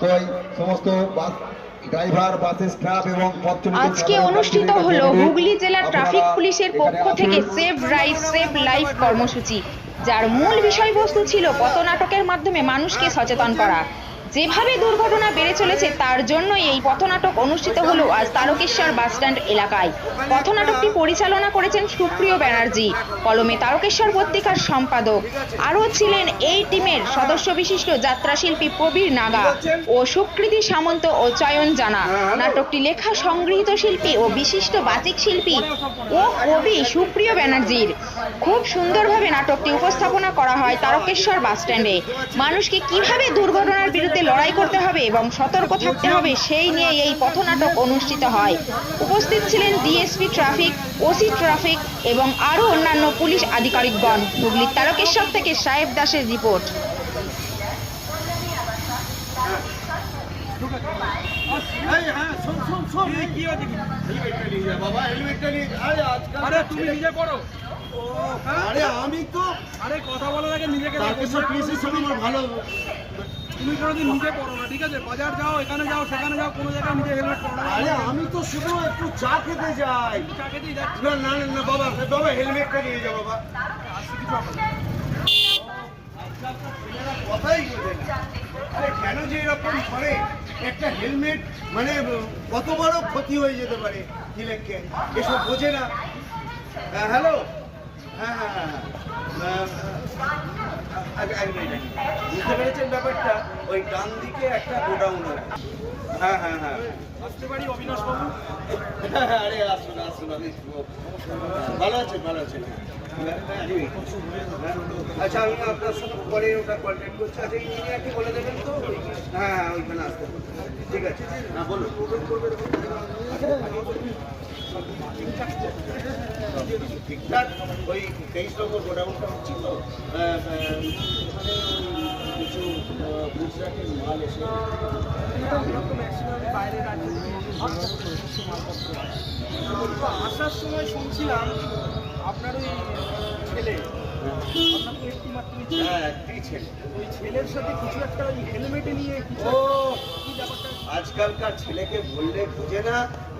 তো সমস্ত bus driver বাসের স্টাফ এবং আজকে অনুষ্ঠিত হল হলো হুগলি জেলা ট্রাফিক পুলিশের পক্ষ থেকে সেভ রাইড সেভ লাইফ কর্মসূচি যার মূল বিষয়বস্তু ছিল পথনাটকের মাধ্যমে মানুষকে সচেতন করা। যেভাবে দুর্ঘটনা বেড়ে চলেছে, তার জন্যই এই পথনাটক অনুষ্ঠিত হলো আজ তারকেশ্বর বাসস্ট্যান্ড এলাকায়। পথনাটকটি পরিচালনা করেছেন সুপ্রিয় ব্যানার্জি। কলমে তারকেশ্বর পত্রিকার সম্পাদক। আরও ছিলেন এই টিমের সদস্য বিশিষ্ট যাত্রাশিল্পী প্রবীর নাগা ও সুকৃতি সামন্ত ও চয়ন জানা। নাটকটি লেখা সংগৃহীত শিল্পী ও বিশিষ্ট বাচিক শিল্পী ও কবি সুপ্রিয় ব্যানার্জির। খুব সুন্দরভাবে নাটকটি উপস্থাপনা করা হয় তারকেশ্বর বাসস্ট্যান্ডে। মানুষকে কীভাবে দুর্ঘটনার বিরুদ্ধে লড়াই করতে হবে এবং সতর্ক থাকতে হবে সেই নিয়ে এই পথনাটক অনুষ্ঠিত হয় উপস্থিত ছিলেন ডিএসপি ট্রাফিক ওসি ট্রাফিক এবং আরও অন্যান্য পুলিশ আধিকারিকগণ হুগলির তারকেশ্বর থেকে সাহেব দাসের রিপোর্ট হ্যাঁ আরে আজকাল আরে তুমি নিজে পড়ো আরে আমি তো আরে কথা বলার আগে নিজেকে দেখো। তারকেশ্বর পুলিশের সঙ্গে আমার ভালো তুমি কোনোদিন নিজে পড়ো না ঠিক আছে? বাজার যাও এখানে যাও সেখানে যাও কোনো জায়গায় নিজে হেলমেট পড়ো না। আরে আমি তো শুধু একটু চা খেতে যাই। চা খেতেই যাচ্ছি। না না না, বাবা বাবা হেলমেটটা নিয়ে যা বাবা। কথাই কেন যে এরকম করে? একটা হেলমেট মানে কত বড় ক্ষতি হয়ে যেতে পারে তিলেককে এসব বোঝে না। হ্যাঁ হ্যালো হ্যাঁ হ্যাঁ হ্যাঁ হ্যাঁ। বুঝতে পেরেছেন ব্যাপারটা? ওই ডান দিকে একটা গোডাউন আছে। হ্যাঁ হ্যাঁ হ্যাঁ। আসতে পারি অবিনাশ বাবু? আরে আসুন আসুন আমি ভালো আছেন ভালো আছেন। আচ্ছা আমি আপনার সঙ্গে পরে ওটা কন্ট্যাক্ট করছি। আচ্ছা ইঞ্জিনিয়ারকে বলে দেবেন তো? হ্যাঁ হ্যাঁ ওইখানে আসতে। ঠিক আছে। হ্যাঁ বলুন। ঠিকঠাক? ওই তেইশ নম্বর গোডাউনটা হচ্ছে তো কিছু গুজরাটের মাল এসে আসার সময় শুনছিলাম আপনার ওই ছেলে আপনার একটি মাত্রই হ্যাঁ একটাই ছেলে। ওই ছেলের সাথে কিছু একটা হেলমেটে নিয়ে ও! কি ব্যাপারটা আজকালকার ছেলেকে বললে বুঝে না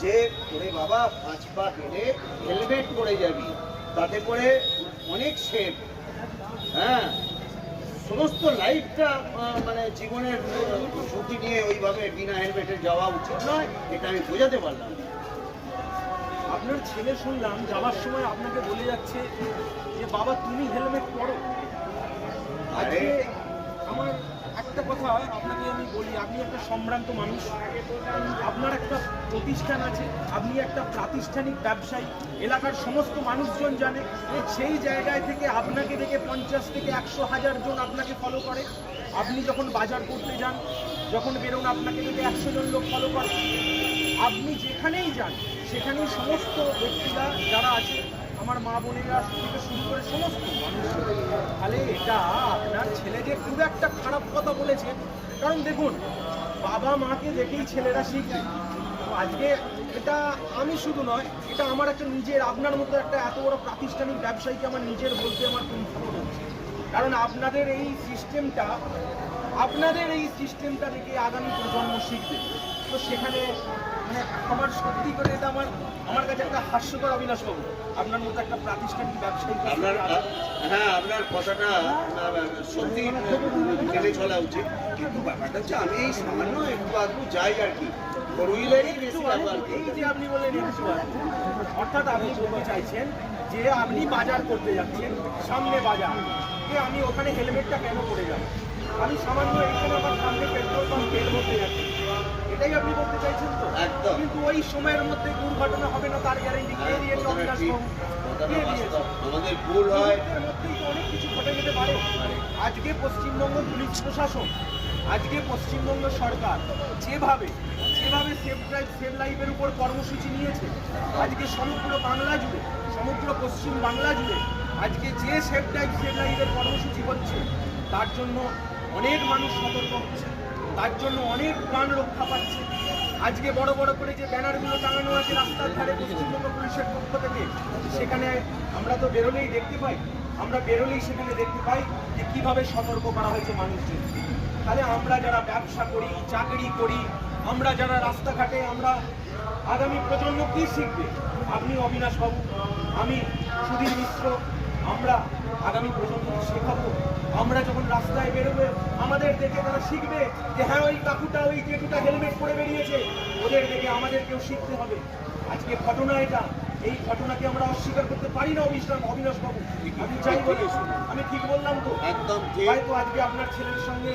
যে ওরে বাবা পাঁচ পা গেলে হেলমেট পরে যাবি। তাতে করে অনেক সেফ হ্যাঁ সমস্ত লাইফটা মানে জীবনের ঝুঁকি নিয়ে ওইভাবে বিনা হেলমেটে যাওয়া উচিত নয় এটা আমি বোঝাতে পারলাম। আপনার ছেলে শুনলাম যাওয়ার সময় আপনাকে বলে যাচ্ছে যে বাবা তুমি হেলমেট পরো। আরে আমার একটা কথা আপনাকে আমি বলি, আপনি একটা সম্ভ্রান্ত মানুষ। আপনার একটা প্রতিষ্ঠান আছে, আপনি একটা প্রাতিষ্ঠানিক ব্যবসায়ী। এলাকার সমস্ত মানুষজন জানে সেই জায়গায় থেকে আপনাকে দেখে পঞ্চাশ থেকে একশো হাজার জন আপনাকে ফলো করে। আপনি যখন বাজার করতে যান, যখন বেরোন, আপনাকে দেখে একশো জন লোক ফলো করে। আপনি যেখানেই যান, সেখানেই সমস্ত ব্যক্তিরা যারা আছে আমার মা বোনেরা থেকে শুরু করে সমস্ত মানুষ। তাহলে এটা আপনার ছেলে যে খুব একটা খারাপ কথা বলেছে। কারণ দেখুন, বাবা মাকে দেখেই ছেলেরা শিখবে আজকে এটা আমি শুধু নয়, এটা আমার একটা নিজের, আপনার মতো একটা এত বড় প্রাতিষ্ঠানিক ব্যবসায়ীকে আমার নিজের বলতে আমার লাগছে কারণ আপনাদের এই সিস্টেমটা, আপনাদের এই সিস্টেমটা থেকে আগামী প্রজন্ম শিখবে। তো সেখানে মানে আমার সত্যি করে এটা আমার আমার কাছে একটা হাস্যকর অবিনাশ বাবু। আপনার মতো একটা প্রাতিষ্ঠানিক ব্যবসায়ী আপনার হ্যাঁ আপনার কথাটা সত্যি মেনে চলা উচিত। কিন্তু ব্যাপারটা হচ্ছে আমি এই সামান্য একটু আধটু যাই আর কি। আপনি বললেন অর্থাৎ আপনি বলতে চাইছেন যে আপনি বাজার করতে যাচ্ছেন সামনে বাজার। যে আমি ওখানে হেলমেটটা কেন পরে যাব? আমি সামান্য এখানে আমার সামনে পেট্রোল পাম্প তেল ভরতে যাচ্ছি এটাই আপনি বলতে চাইছেন তো? একদম। কিন্তু ওই সময়ের মধ্যে দুর্ঘটনা হবে না তার গ্যারেন্টি কে দিয়েছে। অবিনাশ। আমাদের ভুল হয়। মধ্যেই তো অনেক কিছু ঘটে যেতে পারে। আজকে পশ্চিমবঙ্গ পুলিশ প্রশাসন আজকে পশ্চিমবঙ্গ সরকার যেভাবে যেভাবে সেফ ড্রাইভ সেভ লাইফের উপর কর্মসূচি নিয়েছে আজকে সমগ্র বাংলা জুড়ে সমগ্র পশ্চিম বাংলা জুড়ে আজকে যে সেফ ড্রাইভ সেভ লাইফের কর্মসূচি হচ্ছে তার জন্য অনেক মানুষ সতর্ক হচ্ছে। তার জন্য অনেক প্রাণ রক্ষা পাচ্ছে। আজকে বড় বড় করে যে ব্যানারগুলো টাঙানো আছে রাস্তার ধারে পশ্চিমবঙ্গ পুলিশের পক্ষ থেকে, সেখানে আমরা তো বেরোলেই দেখতে পাই। আমরা বেরোলেই সেখানে দেখতে পাই যে কীভাবে সতর্ক করা হয়েছে মানুষদের। তাহলে আমরা যারা ব্যবসা করি, চাকরি করি, আমরা যারা রাস্তাঘাটে আমরা আগামী প্রজন্ম কি শিখবে? আপনি অবিনাশ বাবু আমি সুধীর মিশ্র আমরা আগামী প্রজন্মকে শেখাবো। আমরা যখন রাস্তায় বেরোবে আমাদের দেখে তারা শিখবে যে হ্যাঁ ওই কাকুটা ওই জেঠুটা হেলমেট পরে বেরিয়েছে। ওদের দেখে আমাদেরকেও শিখতে হবে। আজকে ঘটনা এটা। এই ঘটনাকে আমরা অস্বীকার করতে পারি না অবিশ্রাম অবিনাশ বাবু। আমি চাই বলে আমি ঠিক বললাম তো। একদম হয়তো আজকে আপনার ছেলের সঙ্গে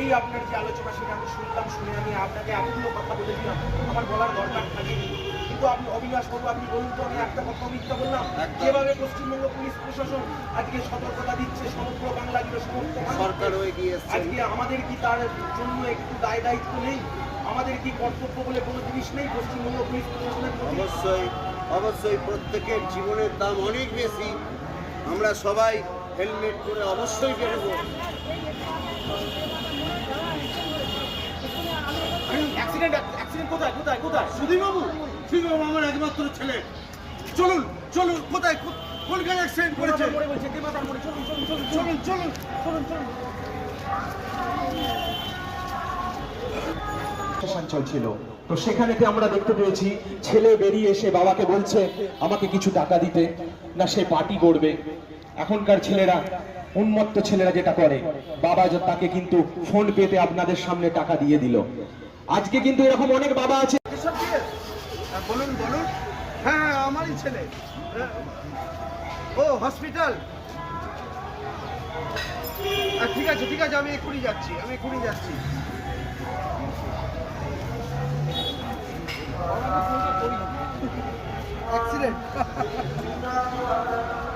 এই আপনার যে আলোচনা সেটা আমি শুনলাম শুনে আমি আপনাকে এতগুলো কথা বলেছিলাম আমার বলার দরকার থাকেনি কিন্তু আপনি অবিনাশ বাবু আপনি বলুন তো আমি একটা কথা মিথ্যা বললাম। যেভাবে পশ্চিমবঙ্গ পুলিশ প্রশাসন আজকে সতর্কতা দিচ্ছে সমগ্র বাংলা জুড়ে সমস্ত মানুষকে। সরকার হয়ে গিয়ে এসছে আজকে আমাদের কি তার জন্য একটু দায় দায়িত্ব নেই? আমাদের কি কর্তব্য বলে কোনো জিনিস নেই? পশ্চিমবঙ্গ পুলিশ প্রশাসনের অবশ্যই অবশ্যই প্রত্যেকের জীবনের দাম অনেক বেশি। আমরা সবাই হেলমেট করে অবশ্যই বেরোবো। অ্যাক্সিডেন্ট অ্যাক্সিডেন্ট কোথায়? কোথায়? কোথায়? সুধীরবাবু? সুধীরবাবু আমার একমাত্র ছেলে। চলুন চলুন কোথায়? কো- কোনখানে অ্যাক্সিডেন্ট করেছে? চলুন চলুন চলুন চলুন চলুন চলুন চলুন। চলছিল। তো সেখানেতে আমরা দেখতে পেয়েছি ছেলে বেরিয়ে এসে বাবাকে বলছে আমাকে কিছু টাকা দিতে। না সে পার্টি করবে। এখনকার ছেলেরা উন্মত্ত ছেলেরা যেটা করে বাবা তাকে কিন্তু ফোন পেতে আপনাদের সামনে টাকা দিয়ে দিল। আজকে কিন্তু এরকম অনেক বাবা আছে। হ্যাঁ, বলুন বলুন। হ্যাঁ হ্যাঁ আমারই ছেলে। ও হসপিটাল? ঠিক আছে ঠিক আছে আমি এক্ষুনি যাচ্ছি আমি এক্ষুনি যাচ্ছি। অ্যাক্সিডেন্ট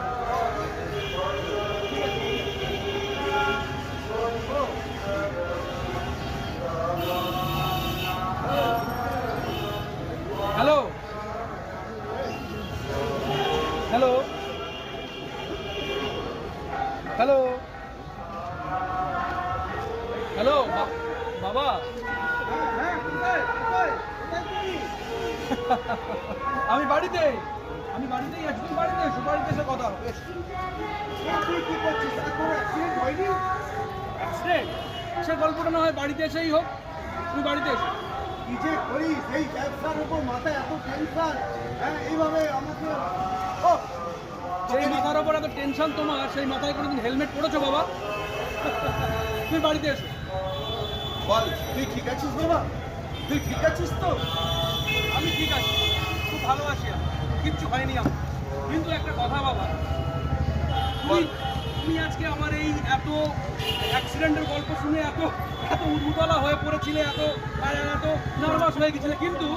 আমি বাড়িতে আমি বাড়িতেই তুমি বাড়িতে বাড়িতে এসে কথা হবে। তুই সে গল্পটা না হয় বাড়িতে এসেই হোক। তুমি বাড়িতে এসো। কি যে করিস এই ব্যবসার উপর মাথায় এত টেনশন হ্যাঁ এইভাবে আমাকে সেই মাথার ওপর এত টেনশন তোমার সেই মাথায় কোনোদিন হেলমেট পরেছো বাবা? তুমি বাড়িতে এসো। বল তুই ঠিক আছিস বাবা? তুই ঠিক আছিস তো? আমি ঠিক আছি। খুব ভালো আছি আমি। কিচ্ছু হয়নি আমার। কিন্তু একটা কথা বাবা তুমি তুমি আজকে আমার এই এত অ্যাক্সিডেন্টের গল্প শুনে এত এত উদ্ভুতলা হয়ে পড়েছিলে এত এত নার্ভাস হয়ে গেছিলে। কিন্তু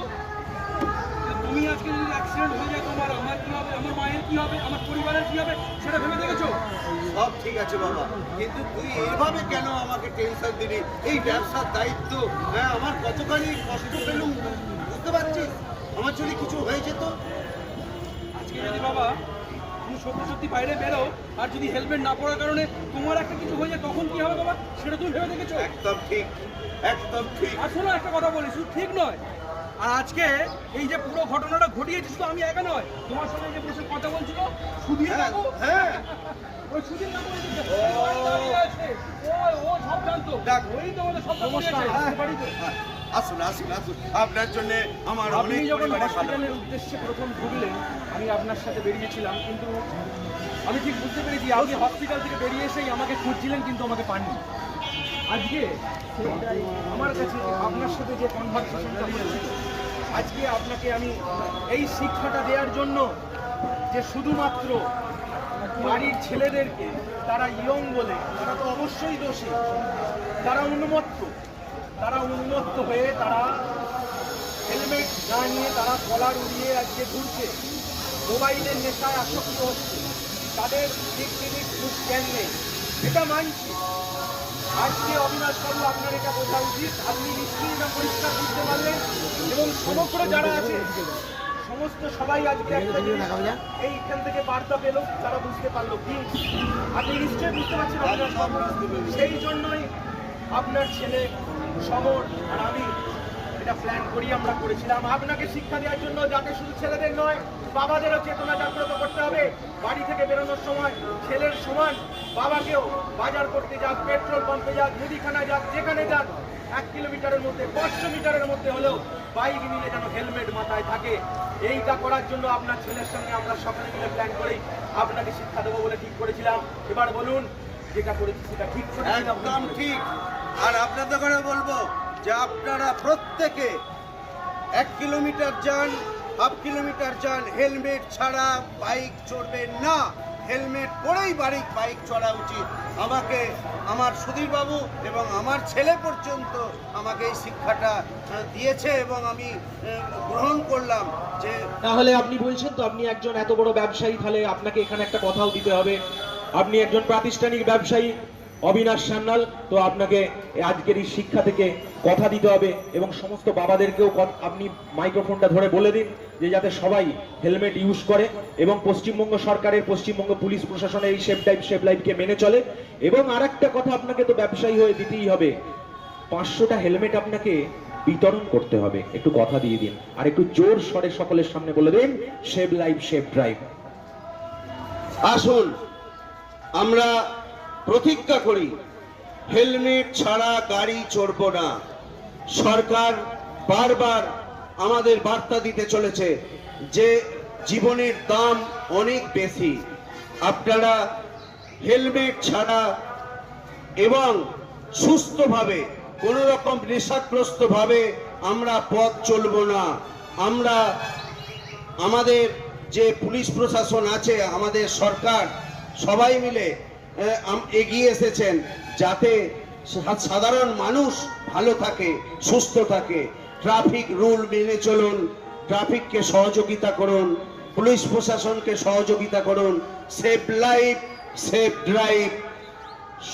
তুমি আজকে যদি অ্যাক্সিডেন্ট হয়ে যায় তোমার আমার কি হবে? আমার মায়ের কি হবে? আমার পরিবারের কি হবে? সেটা ভেবে দেখেছ? সব ঠিক আছে বাবা। কিন্তু তুই এভাবে কেন আমাকে টেনশন দিলি? এই ব্যবসার দায়িত্ব হ্যাঁ আমার কতখানি কষ্ট পেলুম? আমার যদি কিছু হয়ে যেত? আজকে যদি বাবা তুমি সত্যি সত্যি বাইরে বেরো আর যদি হেলমেট না পরার কারণে তোমার একটা কিছু হয়ে যায় তখন কি হবে বাবা? সেটা তুমি ভেবে দেখেছ? একদম ঠিক একদম ঠিক। আর শোনো একটা কথা বলি শুধু ঠিক নয় আর আজকে এই যে পুরো ঘটনাটা ঘটিয়েছে শুধু আমি একা নয় তোমার সঙ্গে যে বসে কথা বলছিল সুধীর হ্যাঁ, কাকু হ্যাঁ। ওই সুধীর কাকু ও। ও সব জানতো। ওই তো আমাদের সব বাড়িতে। আসুন আসুন আসুন। আপনার জন্য আমার আপনি যখন হসপিটালের উদ্দেশ্যে প্রথম ঢুকলেন আমি আপনার সাথে বেরিয়েছিলাম কিন্তু আমি ঠিক বুঝতে পেরেছি আপনি হসপিটাল থেকে বেরিয়ে এসেই আমাকে খুঁজছিলেন কিন্তু আমাকে পাননি। আজকে আমার কাছে আপনার সাথে যে কনভারসেশনটা হয়েছে আজকে আপনাকে আমি এই শিক্ষাটা দেওয়ার জন্য যে শুধুমাত্র বাড়ির ছেলেদেরকে তারা ইয়ং বলে তারা তো অবশ্যই দোষী তারা উন্মত্ত তারা উন্মত্ত হয়ে তারা হেলমেট না নিয়ে তারা কলার উড়িয়ে আজকে ঘুরছে। মোবাইলের নেশায় আসক্ত হচ্ছে। তাদের দিক থেকে খুব জ্ঞান নেই। এটা মানছি। আজকে অবিনাশ বাবু আপনার এটা বোঝা উচিত। আপনি নিশ্চয়ই এটা পরিষ্কার বুঝতে পারলেন এবং সমগ্র যারা আছে, সমস্ত সবাই আজকে একটা জিনিস এইখান থেকে বার্তা পেল, তারা বুঝতে পারল কি। আপনি নিশ্চয়ই বুঝতে পারছেন সেই জন্যই আপনার ছেলে শহর আর আমি এটা প্ল্যান করি আমরা করেছিলাম। আপনাকে শিক্ষা দেওয়ার জন্য যাতে শুধু ছেলেদের নয় বাবাদেরও চেতনা জাগ্রত করতে হবে। বাড়ি থেকে বেরোনোর সময় ছেলের সমান বাবাকেও বাজার করতে যাক পেট্রোল পাম্পে যাক মুদিখানা যাক যেখানে যাক এক কিলোমিটারের মধ্যে পাঁচশো মিটারের মধ্যে হলেও বাইক নিলে যেন হেলমেট মাথায় থাকে। এইটা করার জন্য আপনার ছেলের সঙ্গে আমরা সকালে মিলে প্ল্যান করেই আপনাকে শিক্ষা দেবো বলে ঠিক করেছিলাম। এবার বলুন যেটা করেছি সেটা ঠিক একদম ঠিক। আর আপনাদের করে বলব যে আপনারা প্রত্যেকে এক কিলোমিটার যান, হাফ কিলোমিটার যান, হেলমেট ছাড়া বাইক চড়বেন না। হেলমেট পরেই বাড়ি বাইক চড়া উচিত। আমাকে, আমার সুধীরবাবু এবং আমার ছেলে পর্যন্ত আমাকে এই শিক্ষাটা দিয়েছে এবং আমি গ্রহণ করলাম যে তাহলে আপনি বলছেন তো আপনি একজন এত বড় ব্যবসায়ী, তাহলে আপনাকে এখানে একটা কথাও দিতে হবে। আপনি একজন প্রাতিষ্ঠানিক ব্যবসায়ী অবিনাশ সান্যাল, তো আপনাকে আজকের এই শিক্ষা থেকে কথা দিতে হবে এবং সমস্ত বাবাদেরকেও আপনি মাইক্রোফোনটা ধরে বলে দিন যে যাতে সবাই হেলমেট ইউজ করে এবং পশ্চিমবঙ্গ সরকারের পশ্চিমবঙ্গ পুলিশ প্রশাসনের এই সেফ টাইপ সেফ লাইফকে মেনে চলে। এবং আর একটা কথা আপনাকে তো ব্যবসায়ী হয়ে দিতেই হবে, পাঁচশোটা হেলমেট আপনাকে বিতরণ করতে হবে। একটু কথা দিয়ে দিন, আর একটু জোর স্বরে সকলের সামনে বলে দিন সেভ লাইফ সেভ ড্রাইভ। আসুন, আমরা প্রতিজ্ঞা করি, হেলমেট ছাড়া গাড়ি চড়ব না। সরকার বারবার আমাদের বার্তা দিতে চলেছে যে জীবনের দাম অনেক বেশি। আপনারা হেলমেট ছাড়া এবং সুস্থভাবে কোনো রকম নেশাগ্রস্তভাবে আমরা পথ চলব না। আমরা আমাদের যে পুলিশ প্রশাসন আছে, আমাদের সরকার, সবাই মিলে এগিয়ে এসেছেন যাতে সাধারণ মানুষ ভালো থাকে, সুস্থ থাকে। ট্রাফিক রুল মেনে চলুন, ট্রাফিককে সহযোগিতা করুন, পুলিশ প্রশাসনকে সহযোগিতা করুন, সেফ লাইফ, সেফ ড্রাইভ।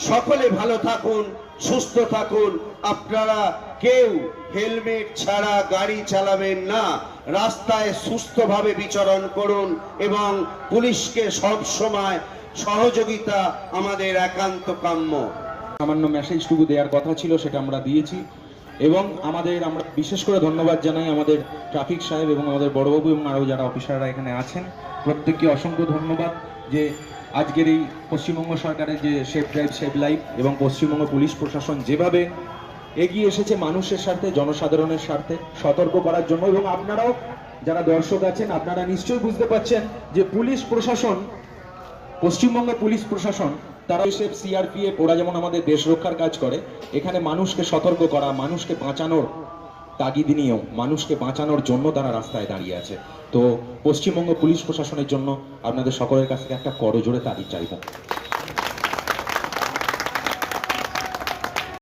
সকলে ভালো থাকুন, সুস্থ থাকুন। আপনারা কেউ হেলমেট ছাড়া গাড়ি চালাবেন না। রাস্তায় সুস্থভাবে বিচরণ করুন এবং পুলিশকে সব সময় সহযোগিতা আমাদের একান্ত কাম্য। সামান্য মেসেজটুকু দেওয়ার কথা ছিল, সেটা আমরা দিয়েছি। এবং আমাদের, আমরা বিশেষ করে ধন্যবাদ জানাই আমাদের ট্রাফিক সাহেব এবং আমাদের বড়বাবু এবং আরও যারা অফিসাররা এখানে আছেন। প্রত্যেককে অসংখ্য ধন্যবাদ যে আজকের এই পশ্চিমবঙ্গ সরকারের যে সেফ ড্রাইভ সেভ লাইফ এবং পশ্চিমবঙ্গ পুলিশ প্রশাসন যেভাবে এগিয়ে এসেছে মানুষের স্বার্থে, জনসাধারণের স্বার্থে, সতর্ক করার জন্য। এবং আপনারাও, যারা দর্শক আছেন, আপনারা নিশ্চয়ই বুঝতে পারছেন যে পুলিশ প্রশাসন পশ্চিমবঙ্গ পুলিশ প্রশাসন, তারা এসএফ সিআরপিএফ ওরা যেমন আমাদের দেশ রক্ষার কাজ করে, এখানে মানুষকে সতর্ক করা, মানুষকে বাঁচানোর তাগিদ নিয়েও, মানুষকে বাঁচানোর জন্য তারা রাস্তায় দাঁড়িয়ে আছে। তো পশ্চিমবঙ্গ পুলিশ প্রশাসনের জন্য আপনাদের সকলের কাছ থেকে একটা করজোড়ে তাগিদ চাইব।